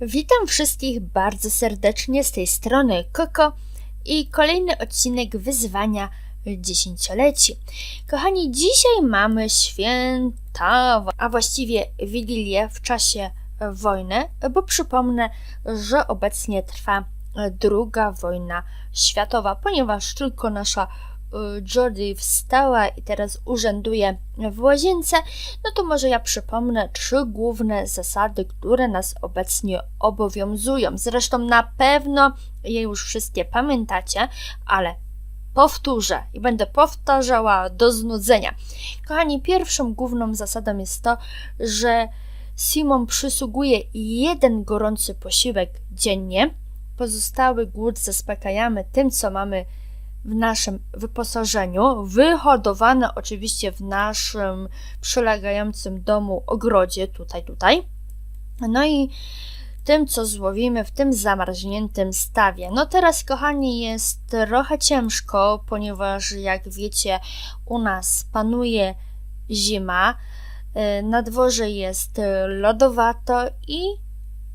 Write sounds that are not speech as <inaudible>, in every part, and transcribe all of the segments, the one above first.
Witam wszystkich bardzo serdecznie z tej strony Koko i kolejny odcinek wyzwania dziesięcioleci. Kochani, dzisiaj mamy święta, a właściwie Wigilię w czasie wojny, bo przypomnę, że obecnie trwa druga wojna światowa, ponieważ tylko nasza Jodie wstała i teraz urzęduje w łazience, no to może ja przypomnę trzy główne zasady, które nas obecnie obowiązują. Zresztą na pewno je już wszystkie pamiętacie, ale powtórzę i będę powtarzała do znudzenia. Kochani, pierwszą główną zasadą jest to, że Simon przysługuje jeden gorący posiłek dziennie. Pozostały głód zaspokajamy tym, co mamy w naszym wyposażeniu, wyhodowane oczywiście w naszym przylegającym domu ogrodzie, tutaj, tutaj. No i tym, co złowimy w tym zamarzniętym stawie. No teraz, kochani, jest trochę ciężko, ponieważ jak wiecie, u nas panuje zima, y, na dworze jest lodowato i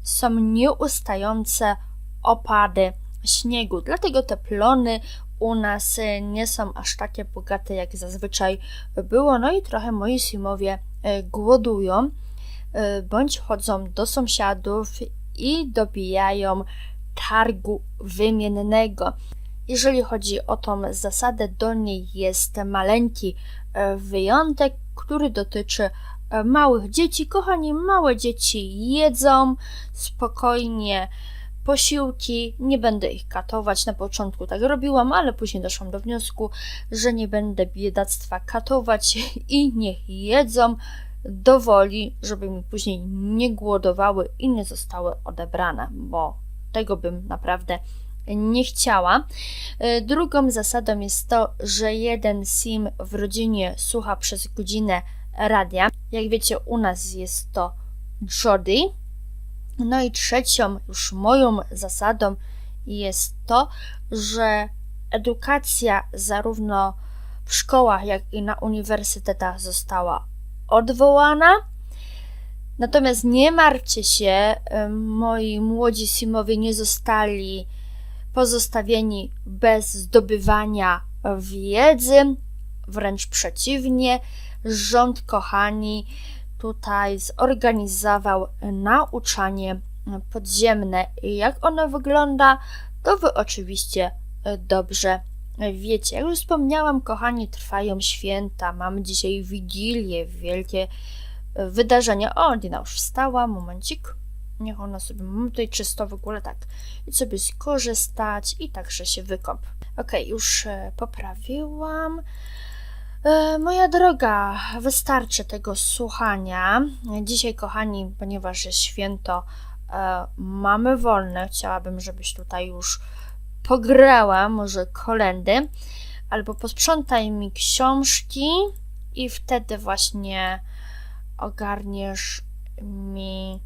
są nieustające opady śniegu. Dlatego te plony u nas y, nie są aż takie bogate, jak zazwyczaj było. No i trochę moi simowie y, głodują, y, bądź chodzą do sąsiadów i dobijają targu wymiennego. Jeżeli chodzi o tą zasadę, do niej jest maleńki wyjątek, który dotyczy małych dzieci. Kochani, małe dzieci jedzą spokojnie posiłki, nie będę ich katować. Na początku tak robiłam, ale później doszłam do wniosku, że nie będę biedactwa katować i niech jedzą do woli, żeby mi później nie głodowały i nie zostały odebrane, bo tego bym naprawdę nie chciała. E, drugą zasadą jest to, że jeden sim w rodzinie słucha przez godzinę radia. Jak wiecie, u nas jest to Jody. No i trzecią, już moją zasadą jest to, że edukacja zarówno w szkołach, jak i na uniwersytetach została odwołana. Natomiast nie martwcie się, moi młodzi simowie nie zostali pozostawieni bez zdobywania wiedzy, wręcz przeciwnie, rząd kochani tutaj zorganizował nauczanie podziemne. Jak ono wygląda, to wy oczywiście dobrze wiecie. Jak już wspomniałam, kochani, trwają święta. Mamy dzisiaj wigilię, wielkie wydarzenia. O, Dina już wstała, momencik. Niech ona sobie, mamy tutaj czysto w ogóle tak. I sobie skorzystać i także się wykąp. Ok, już e, poprawiłam. E, moja droga, wystarczy tego słuchania. Dzisiaj, kochani, ponieważ jest święto, e, mamy wolne. Chciałabym, żebyś tutaj już pograła, może kolendy, albo posprzątaj mi książki i wtedy właśnie ogarniesz mi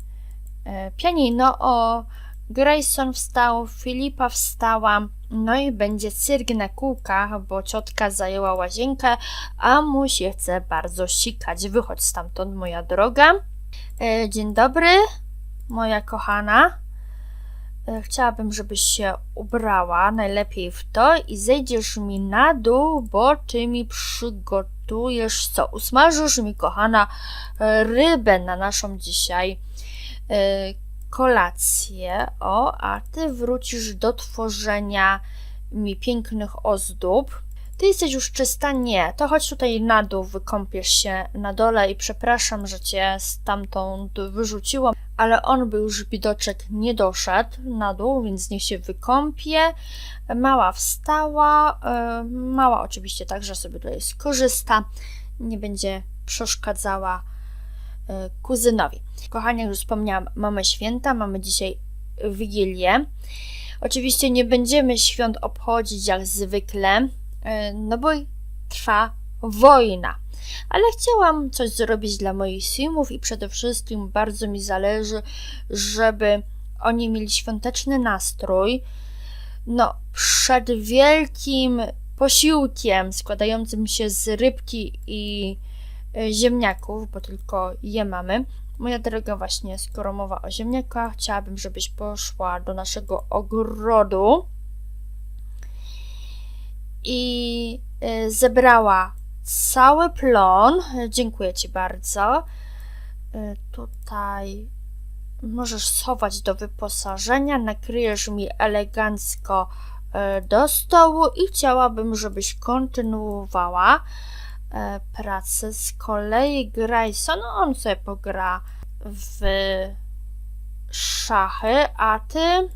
e, pianino. O, Grayson wstał, Filipa wstała, no i będzie cyrk na kółkach, bo ciotka zajęła łazienkę, a mu się chce bardzo sikać. Wychodź stamtąd, moja droga. E, dzień dobry, moja kochana. E, chciałabym, żebyś się ubrała najlepiej w to i zejdziesz mi na dół, bo ty mi przygotujesz co? Usmażysz mi, kochana, e, rybę na naszą dzisiaj kolację, o, a ty wrócisz do tworzenia mi pięknych ozdób. Ty jesteś już czysta? Nie. To chodź tutaj na dół, wykąpiesz się na dole i przepraszam, że cię stamtąd wyrzuciłam, ale on by już widoczek nie doszedł na dół, więc niech się wykąpie. Mała wstała, yy, mała oczywiście także sobie tutaj skorzysta, nie będzie przeszkadzała E, kuzynowi. Kochani, jak już wspomniałam, mamy święta, mamy dzisiaj Wigilię. Oczywiście nie będziemy świąt obchodzić jak zwykle, e, no bo trwa wojna. Ale chciałam coś zrobić dla moich simów i przede wszystkim bardzo mi zależy, żeby oni mieli świąteczny nastrój. No, przed wielkim posiłkiem składającym się z rybki i ziemniaków, bo tylko je mamy, Moja droga, właśnie skoro mowa o ziemniakach, chciałabym, żebyś poszła do naszego ogrodu i y, zebrała cały plon. Dziękuję Ci bardzo. Y, Tutaj możesz schować do wyposażenia, nakryjesz mi elegancko do stołu i chciałabym, żebyś kontynuowała e, pracę. Z kolei Grayson, on sobie pogra w szachy, a ty,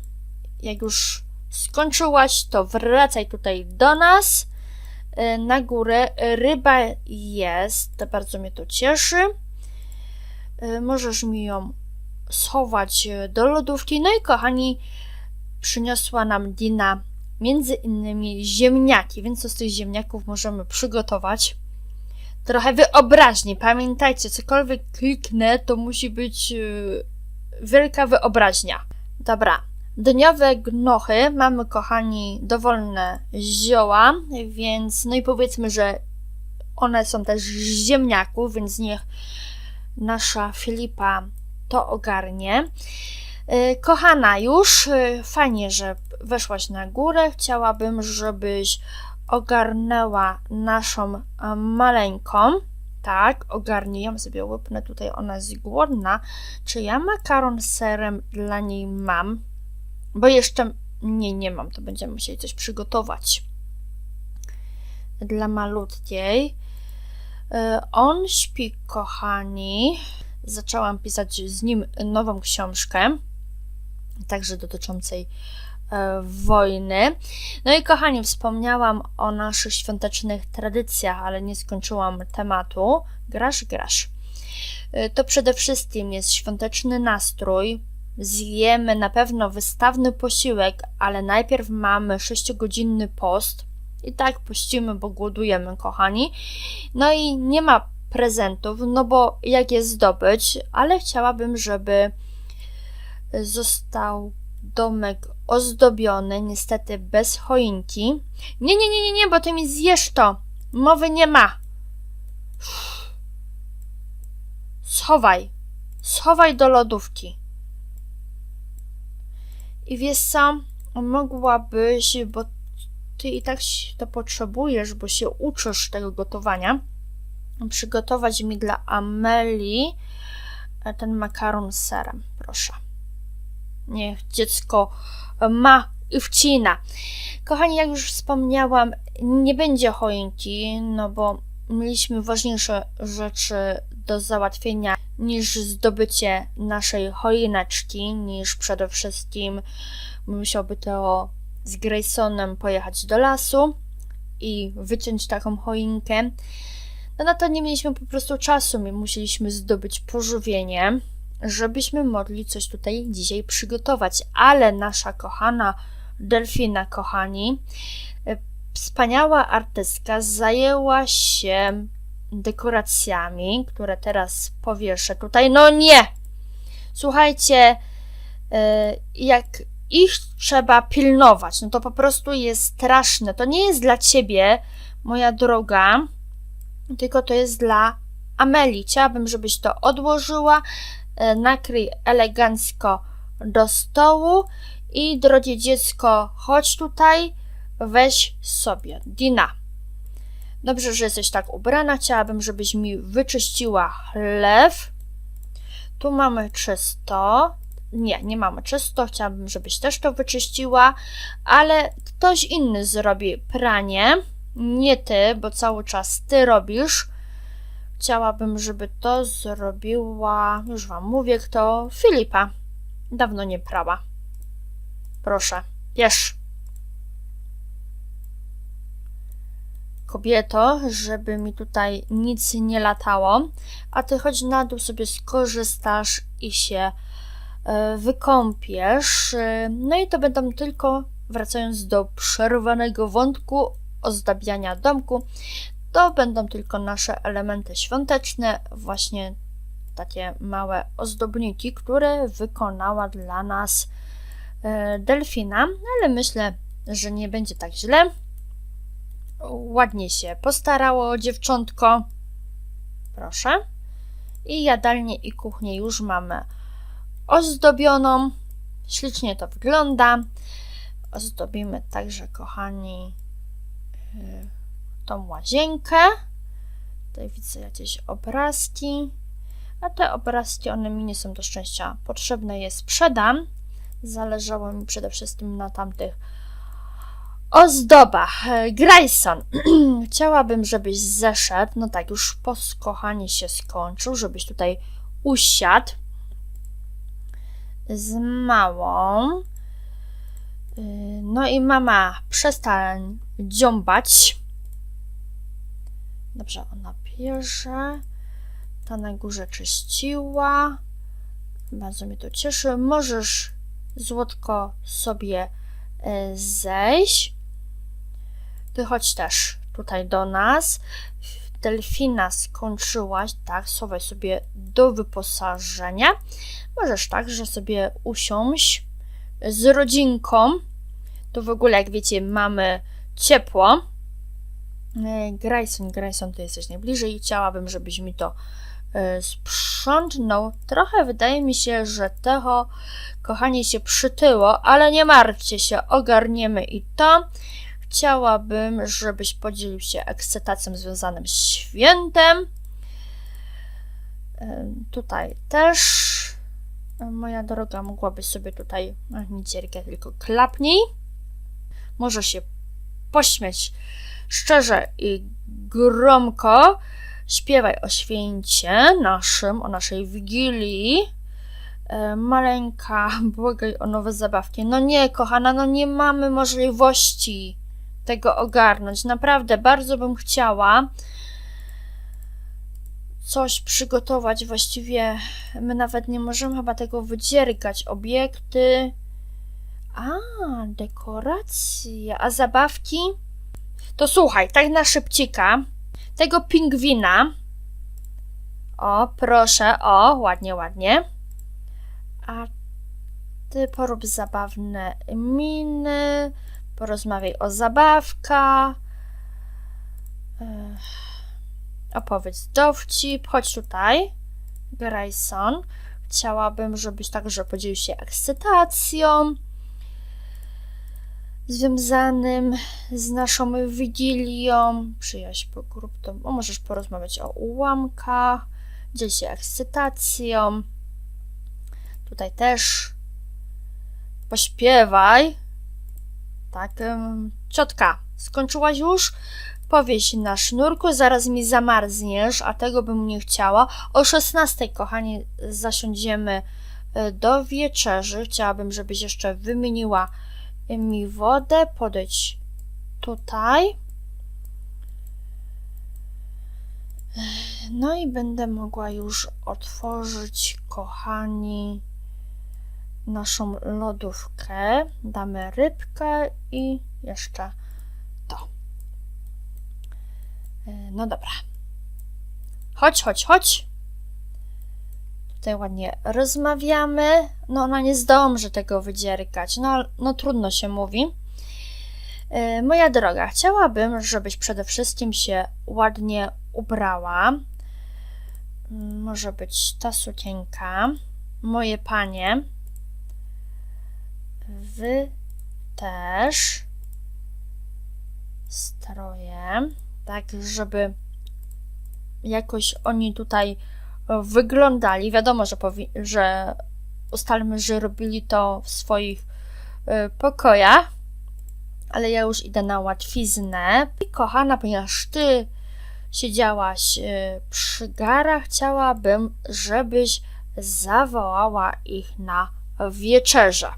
jak już skończyłaś, to wracaj tutaj do nas e, na górę. Ryba jest, bardzo mnie to cieszy. E, Możesz mi ją schować do lodówki. No i kochani, przyniosła nam Dina między innymi ziemniaki, więc z tych ziemniaków możemy przygotować? Trochę wyobraźni. Pamiętajcie, cokolwiek kliknę, to musi być yy, wielka wyobraźnia. Dobra. Dniowe gnochy mamy, kochani, dowolne zioła, więc no i powiedzmy, że one są też z ziemniaków, więc niech nasza Filipa to ogarnie. Yy, Kochana, już yy, fajnie, że weszłaś na górę. Chciałabym, żebyś ogarnęła naszą e, maleńką. Tak, ogarnij ją sobie łypnę tutaj, ona jest głodna. Czy ja makaron z serem dla niej mam? Bo jeszcze nie, nie mam, to będziemy musieli coś przygotować dla malutkiej. E, On śpi, kochani. Zaczęłam pisać z nim nową książkę, także dotyczącej wojny. No i kochani, wspomniałam o naszych świątecznych tradycjach, ale nie skończyłam tematu. Grasz, grasz. Y, To przede wszystkim jest świąteczny nastrój. Zjemy na pewno wystawny posiłek, ale najpierw mamy 6-godzinny post. I tak pościmy, bo głodujemy, kochani. No i nie ma prezentów, no bo jak je zdobyć, ale chciałabym, żeby został domek ozdobiony, niestety bez choinki. Nie, nie, nie, nie, nie, bo ty mi zjesz to. Mowy nie ma. Schowaj. Schowaj do lodówki. I wiesz co? Mogłabyś, bo ty i tak to potrzebujesz, bo się uczysz tego gotowania, przygotować mi dla Amelii e, ten makaron z serem, proszę. Niech dziecko ma i wcina. Kochani, jak już wspomniałam, nie będzie choinki, no bo mieliśmy ważniejsze rzeczy do załatwienia niż zdobycie naszej choineczki, niż przede wszystkim musiałby to z Graysonem pojechać do lasu i wyciąć taką choinkę. No na to nie mieliśmy po prostu czasu, my musieliśmy zdobyć pożywienie, żebyśmy mogli coś tutaj dzisiaj przygotować. Ale nasza kochana Delfina, kochani, e, wspaniała artystka zajęła się dekoracjami, które teraz powieszę tutaj. No nie! Słuchajcie, e, jak ich trzeba pilnować, no to po prostu jest straszne. To nie jest dla ciebie, moja droga, tylko to jest dla Ameli. Chciałabym, żebyś to odłożyła, nakryj elegancko do stołu i drogie dziecko, chodź tutaj, weź sobie. Dina. Dobrze, że jesteś tak ubrana. Chciałabym, żebyś mi wyczyściła chlew. Tu mamy czysto. Nie, nie mamy czysto. Chciałabym, żebyś też to wyczyściła, ale ktoś inny zrobi pranie. Nie ty, bo cały czas ty robisz. Chciałabym, żeby to zrobiła, już wam mówię, kto, Filipa. Dawno nie prała. Proszę, bierz. Kobieto, żeby mi tutaj nic nie latało, a ty chodź na dół sobie skorzystasz i się e, wykąpiesz. No i to będą tylko, wracając do przerwanego wątku ozdabiania domku, to będą tylko nasze elementy świąteczne, właśnie takie małe ozdobniki, które wykonała dla nas e, delfina, ale myślę, że nie będzie tak źle. Ładnie się postarało dziewczątko. Proszę. I jadalnię i kuchnię już mamy ozdobioną. Ślicznie to wygląda. Ozdobimy także, kochani, y, tą łazienkę. Tutaj widzę jakieś obrazki. A te obrazki, one mi nie są do szczęścia potrzebne, je sprzedam. Zależało mi przede wszystkim na tamtych ozdobach. E, Grayson, <clears throat> chciałabym, żebyś zeszedł. No tak, już poskochanie się skończył, żebyś tutaj usiadł z małą. Y, No i mama, przestań dziąbać. Dobrze, ona bierze. Ta na górze czyściła. Bardzo mnie to cieszy. Możesz, złotko, sobie e, zejść. Ty chodź też tutaj do nas. Delfina skończyłaś, tak, schowaj sobie do wyposażenia. Możesz także sobie usiąść z rodzinką. To w ogóle, jak wiecie, mamy ciepło. Grayson, Grayson, ty jesteś najbliżej. Chciałabym, żebyś mi to e, sprzątnął. Trochę wydaje mi się, że tego kochanie się przytyło, ale nie martwcie się, ogarniemy i to. Chciałabym, żebyś podzielił się ekscytacją związanym z świętem. E, Tutaj też, e, moja droga, mogłabyś sobie tutaj, nie tylko klapnij. Może się pośmiać szczerze i gromko. Śpiewaj o święcie naszym, o naszej wigilii. E, Maleńka, <laughs> błagaj o nowe zabawki. No nie, kochana, no nie mamy możliwości tego ogarnąć. Naprawdę, bardzo bym chciała coś przygotować. Właściwie my nawet nie możemy chyba tego wydziergać. Obiekty. A, dekoracje. A zabawki? To słuchaj, tak na szybcika. Tego pingwina. O, proszę, o, ładnie, ładnie. A ty porób zabawne miny, porozmawiaj o zabawkach. Opowiedz dowcip, chodź tutaj. Grayson. Chciałabym, żebyś także podzielił się ekscytacją związanym z naszą wigilią. Przyjaźń po grup, to o, możesz porozmawiać o ułamkach, dziel się ekscytacją. Tutaj też pośpiewaj. Tak, ciotka, skończyłaś już? Powieś na sznurku, zaraz mi zamarzniesz, a tego bym nie chciała. O 16, kochani, zasiądziemy e, do wieczerzy. Chciałabym, żebyś jeszcze wymieniła mi wodę. Podejdź tutaj. No i będę mogła już otworzyć, kochani, naszą lodówkę. Damy rybkę i jeszcze to. E, No dobra. Chodź, chodź, chodź. Tutaj ładnie rozmawiamy. No ona nie zdąży tego wydziergać. No, no trudno się mówi. E, Moja droga, chciałabym, żebyś przede wszystkim się ładnie ubrała. Mm, Może być ta sukienka. Moje panie. Wy też. Stroje. Tak, żeby jakoś oni tutaj wyglądali. Wiadomo, że, że ustalmy, że robili to w swoich e, pokojach, ale ja już idę na łatwiznę. I kochana, ponieważ ty siedziałaś e, przy garach, chciałabym, żebyś zawołała ich na wieczerzę.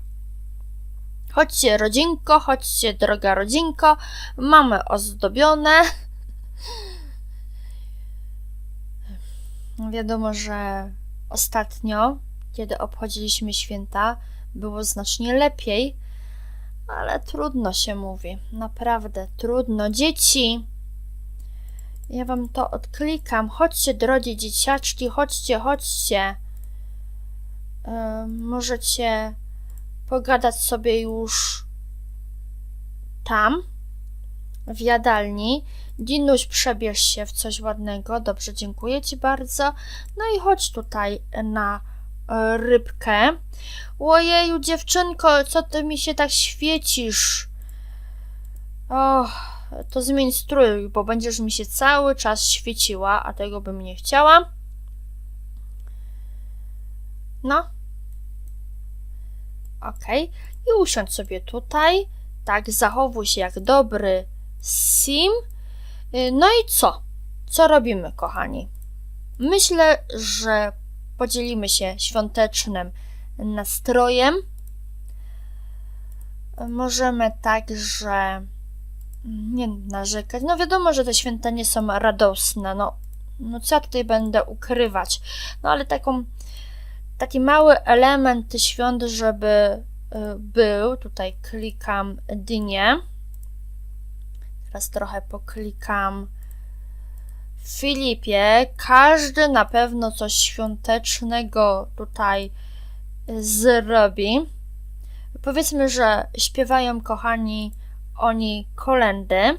Chodźcie, rodzinko, chodźcie, droga rodzinko. Mamy ozdobione. Wiadomo, że ostatnio, kiedy obchodziliśmy święta, było znacznie lepiej, ale trudno się mówi. Naprawdę trudno. Dzieci, ja wam to odklikam. Chodźcie, drodzy dzieciaczki, chodźcie, chodźcie. Yy, możecie pogadać sobie już tam. w jadalni. Dinuś, przebierz się w coś ładnego. Dobrze, dziękuję Ci bardzo. No i chodź tutaj na e, rybkę. Ojeju, dziewczynko, co Ty mi się tak świecisz? O, to zmień strój, bo będziesz mi się cały czas świeciła, a tego bym nie chciała. No. Okej. I usiądź sobie tutaj. Tak, zachowuj się jak dobry sim. Y, No i co? Co robimy, kochani? Myślę, że podzielimy się świątecznym nastrojem. Możemy także nie narzekać. No wiadomo, że te święta nie są radosne. No, no co ja tutaj będę ukrywać? No ale taką, taki mały element świąt, żeby y, był. Tutaj klikam dynię. Teraz trochę poklikam Filipie. Każdy na pewno coś świątecznego tutaj zrobi. Powiedzmy, że śpiewają kochani oni kolendy.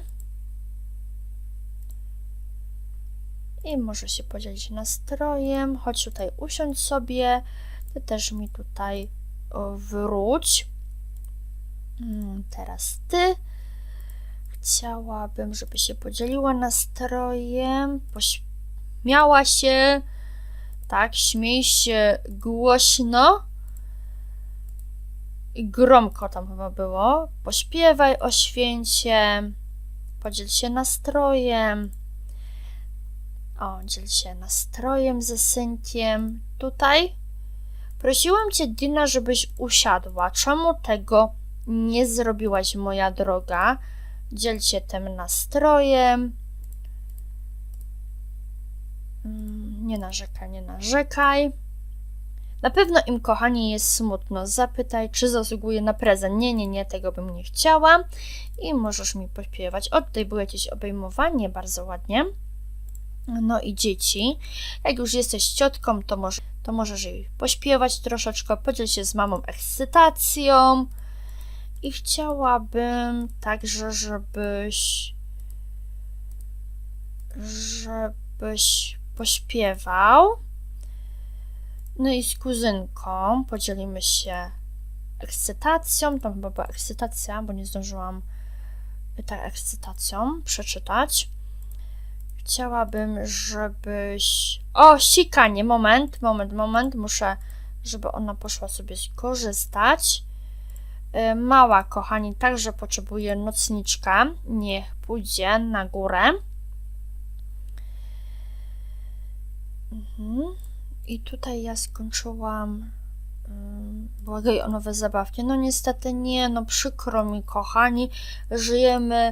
I może się podzielić nastrojem. Chodź tutaj usiądź sobie. Ty też mi tutaj wróć. Mm, Teraz ty. Chciałabym, żeby się podzieliła nastrojem. Pośmiała się. Tak, śmiej się głośno. I gromko tam chyba było. Pośpiewaj o święcie. Podziel się nastrojem. O, dziel się nastrojem ze synkiem. Tutaj prosiłam cię, Dina, żebyś usiadła. Czemu tego nie zrobiłaś, moja droga? Dziel się tym nastrojem. Mm, Nie narzekaj, nie narzekaj. Na pewno im, kochani, jest smutno. Zapytaj, czy zasługuje na prezent. Nie, nie, nie, tego bym nie chciała. I możesz mi pośpiewać. O, tutaj było jakieś obejmowanie, bardzo ładnie. No i dzieci. Jak już jesteś ciotką, to, może, to możesz jej pośpiewać troszeczkę, podziel się z mamą ekscytacją. I chciałabym także, żebyś żebyś pośpiewał. No i z kuzynką podzielimy się ekscytacją. Tam chyba była ekscytacja, bo nie zdążyłam tak ekscytacją przeczytać. Chciałabym, żebyś. O, sikanie! Moment, moment, moment. Muszę, żeby ona poszła sobie skorzystać. Y, Mała, kochani, także potrzebuje nocniczka. Niech pójdzie na górę. Mhm. I tutaj ja skończyłam. ym, Błagaj o nowe zabawki. No niestety nie, no przykro mi, kochani. Żyjemy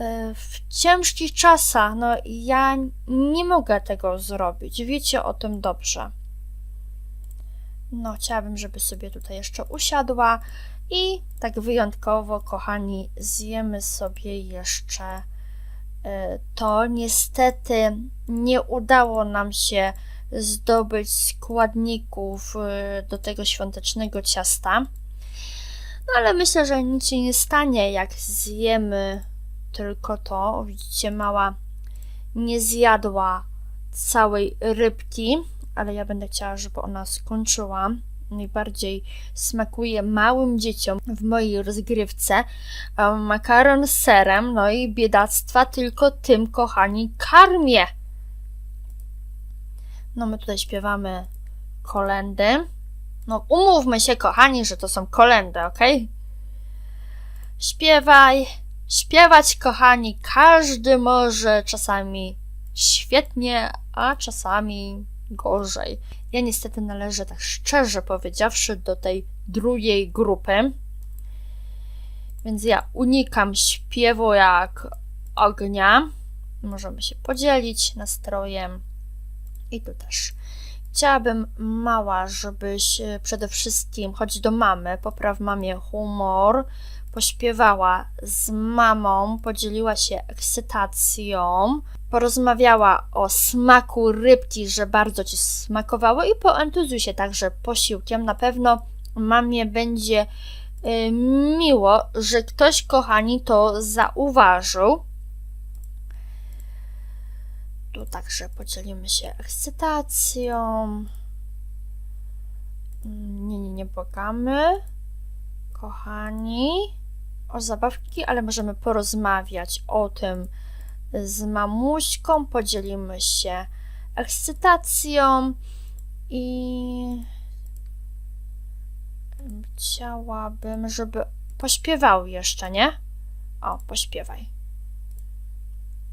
y, w ciężkich czasach. No ja nie mogę tego zrobić. Wiecie o tym dobrze. No, chciałabym, żeby sobie tutaj jeszcze usiadła i tak wyjątkowo, kochani, zjemy sobie jeszcze y, to. Niestety nie udało nam się zdobyć składników y, do tego świątecznego ciasta. No ale myślę, że nic się nie stanie, jak zjemy tylko to. Widzicie, mała nie zjadła całej rybki, ale ja będę chciała, żeby ona skończyła. Najbardziej smakuje małym dzieciom w mojej rozgrywce e, makaron z serem, no i biedactwa tylko tym, kochani, karmię. No my tutaj śpiewamy kolendy. No umówmy się, kochani, że to są kolendy, ok? Śpiewaj, śpiewać, kochani, każdy może czasami świetnie, a czasami gorzej. Ja niestety należę, tak szczerze powiedziawszy, do tej drugiej grupy. Więc ja unikam śpiewu jak ognia. Możemy się podzielić nastrojem. I tu też. Chciałabym, mała, żebyś e, przede wszystkim, chodź do mamy, popraw mamie humor, pośpiewała z mamą, podzieliła się ekscytacją, porozmawiała o smaku rybki, że bardzo ci smakowało i poentuzjuj się także posiłkiem. Na pewno mamie będzie y, miło, że ktoś, kochani, to zauważył. Tu także podzielimy się ekscytacją. Nie, nie, nie błagamy. Kochani, o zabawki, ale możemy porozmawiać o tym z mamuśką. Podzielimy się ekscytacją i chciałabym, żeby pośpiewał jeszcze, nie? O, pośpiewaj.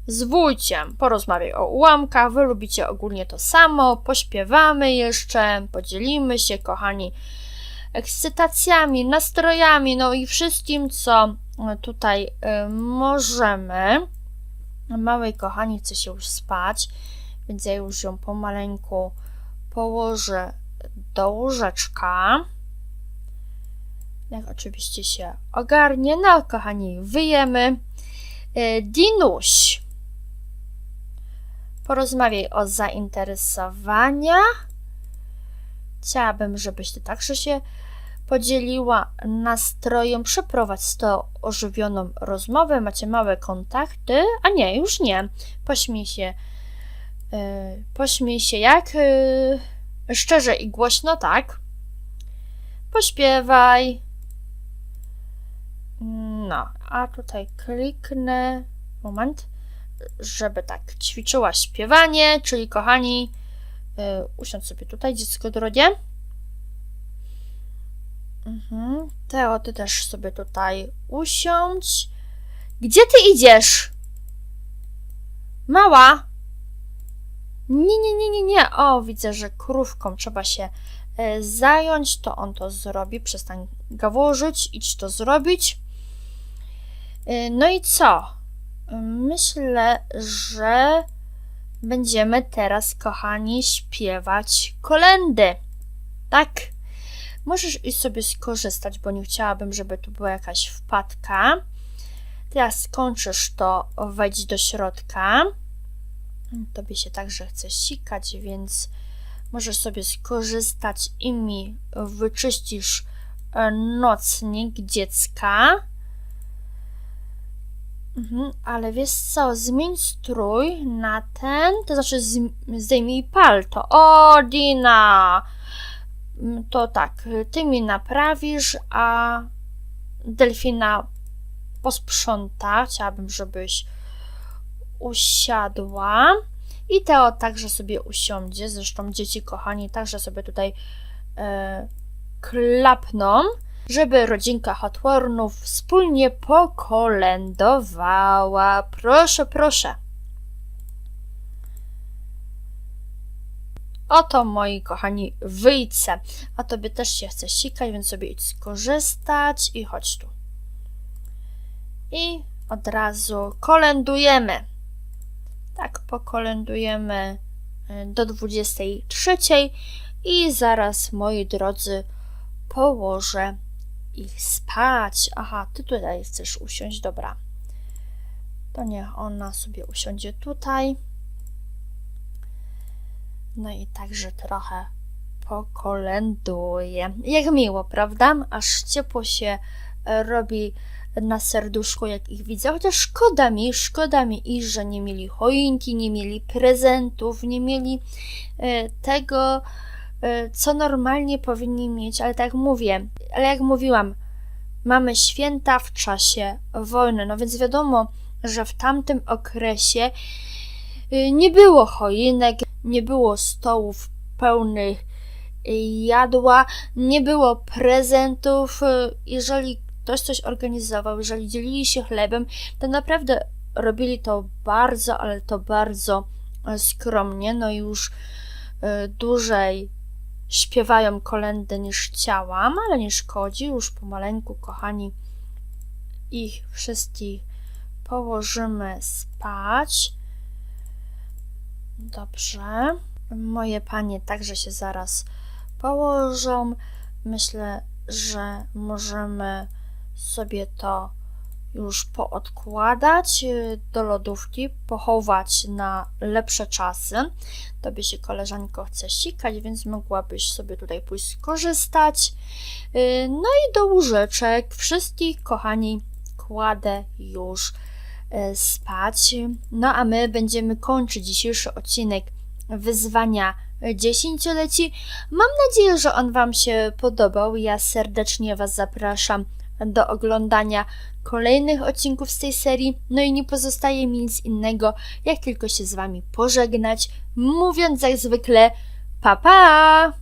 Z wujciem porozmawiaj o ułamkach, wy lubicie ogólnie to samo, pośpiewamy jeszcze, podzielimy się, kochani, ekscytacjami, nastrojami, no i wszystkim, co tutaj y, możemy. Małej kochani chce się już spać, więc ja już ją pomaleńku położę do łóżeczka. Jak oczywiście się ogarnie, no kochani, wyjemy. Y, Dinuś, porozmawiaj o zainteresowaniach. Chciałabym, żebyś ty także się podzieliła nastrojem, przeprowadź to ożywioną rozmowę, macie małe kontakty, a nie, już nie. Pośmiej się, yy, pośmiej się jak yy, szczerze i głośno, tak? Pośpiewaj. No, a tutaj kliknę, moment, żeby tak ćwiczyła śpiewanie, czyli kochani, yy, usiądź sobie tutaj, dziecko drogie. Mhm. Teo, ty też sobie tutaj usiądź. Gdzie ty idziesz? Mała? Nie, nie, nie, nie, nie. O, widzę, że krówką trzeba się e, zająć. To on to zrobi. Przestań gaworzyć. Idź to zrobić. E, no i co? Myślę, że będziemy teraz, kochani, śpiewać kolendy. Tak? Możesz iść sobie skorzystać, bo nie chciałabym, żeby tu była jakaś wpadka. Teraz skończysz to, wejdź do środka. Tobie się także chce sikać, więc możesz sobie skorzystać i mi wyczyścisz e, nocnik dziecka. Mhm, ale wiesz co, zmień strój na ten, to znaczy zdejmij palto. O, Dina! Mm, to tak, ty mi naprawisz, a delfina posprząta. Chciałabym, żebyś usiadła. I Teo także sobie usiądzie. Zresztą dzieci kochani także sobie tutaj e, klapną, żeby rodzinka Hotwornów wspólnie pokolędowała. Proszę, proszę. Oto, moi kochani, wyjce. A tobie też się chce sikać, więc sobie idź skorzystać i chodź tu. I od razu kolędujemy. Tak, pokolędujemy y, do 23 i zaraz, moi drodzy, położę ich spać. Aha, ty tutaj chcesz usiąść, dobra. To niech ona sobie usiądzie tutaj. No i także trochę pokolęduję. Jak miło, prawda? Aż ciepło się e, robi na serduszku, jak ich widzę. Chociaż szkoda mi, szkoda mi ich, że nie mieli choinki, nie mieli prezentów, nie mieli e, tego, e, co normalnie powinni mieć. Ale tak mówię, ale jak mówiłam, mamy święta w czasie wojny. No więc wiadomo, że w tamtym okresie nie było choinek, nie było stołów pełnych jadła, nie było prezentów. Jeżeli ktoś coś organizował, jeżeli dzielili się chlebem, to naprawdę robili to bardzo, ale to bardzo skromnie. No już dłużej śpiewają kolendy niż chciałam, ale nie szkodzi. Już pomaleńku, kochani, ich wszystkich położymy spać. Dobrze. Moje panie także się zaraz położą. Myślę, że możemy sobie to już poodkładać do lodówki, pochować na lepsze czasy. Tobie się koleżanko chce sikać, więc mogłabyś sobie tutaj pójść skorzystać. Y, No i do łóżeczek wszystkich, kochani, kładę już spać. No a my będziemy kończyć dzisiejszy odcinek wyzwania dziesięcioleci. Mam nadzieję, że on Wam się podobał. Ja serdecznie Was zapraszam do oglądania kolejnych odcinków z tej serii. No i nie pozostaje mi nic innego, jak tylko się z Wami pożegnać, mówiąc jak zwykle pa pa!